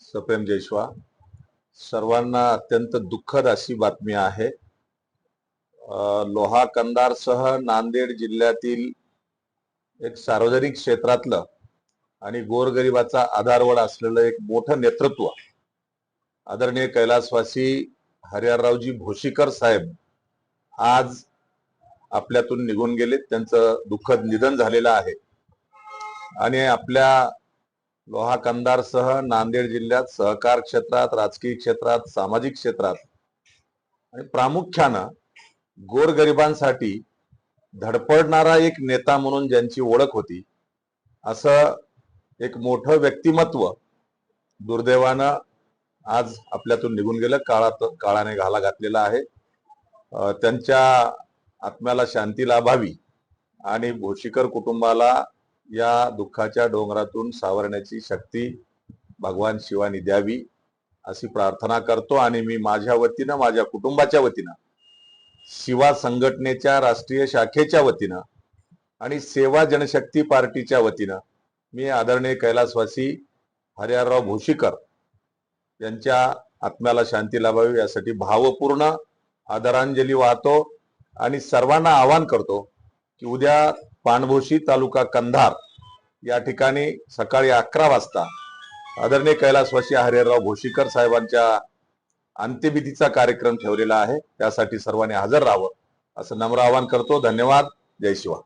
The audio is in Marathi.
सपेम जयश्वा सर्वांना अत्यंत दुःखद अशी बातमी आहे. लोहा कंदारसह नांदेड जिल्ह्यातील एक सार्वजनिक क्षेत्रातलं आणि गोरगरिबाचा आधारवड असलेलं एक मोठं नेतृत्व आदरणीय कैलासवासी हरिहररावजी भोशीकर साहेब आज आपल्यातून निघून गेलेत. त्यांचं दुःखद निधन झालेलं आहे. आणि आपल्या लोहा कंदारसह नांदेड जिल्ह्यात सहकार क्षेत्रात राजकीय क्षेत्रात सामाजिक क्षेत्रात. आणि प्रामुख्यानं गोरगरिबांसाठी धडपडणारा एक नेता म्हणून ज्यांची ओळख होती असं एक मोठं व्यक्तिमत्व दुर्दैवानं आज आपल्यातून निघून गेलं काळात काळाने घाला घातलेला आहे. त्यांच्या आत्म्याला शांती लाभावी आणि भोशीकर कुटुंबाला या दुःखाच्या डोंगरातून सावरण्याची शक्ती भगवान शिवानी द्यावी अशी प्रार्थना करतो. आणि मी माझ्या वतीनं माझ्या कुटुंबाच्या वतीनं शिवा संघटनेच्या राष्ट्रीय शाखेच्या वतीनं आणि सेवा जनशक्ती पार्टीच्या वतीनं मी आदरणीय कैलासवासी हरिहरराव भोशीकर यांच्या आत्म्याला शांती लाभावी यासाठी भावपूर्ण आदरांजली वाहतो आणि सर्वांना आवाहन करतो की उद्या पाणभोशी तालुका कंधार या ठिकाणी सकाळी अकरा वाजता आदरणीय कैलासवासी हरिहरराव भोशीकर साहेबांच्या अंत्यविधीचा कार्यक्रम ठेवलेला आहे. त्यासाठी सर्वांनी हजर राहावं असं नम्र आवाहन करतो. धन्यवाद. जय शिवा.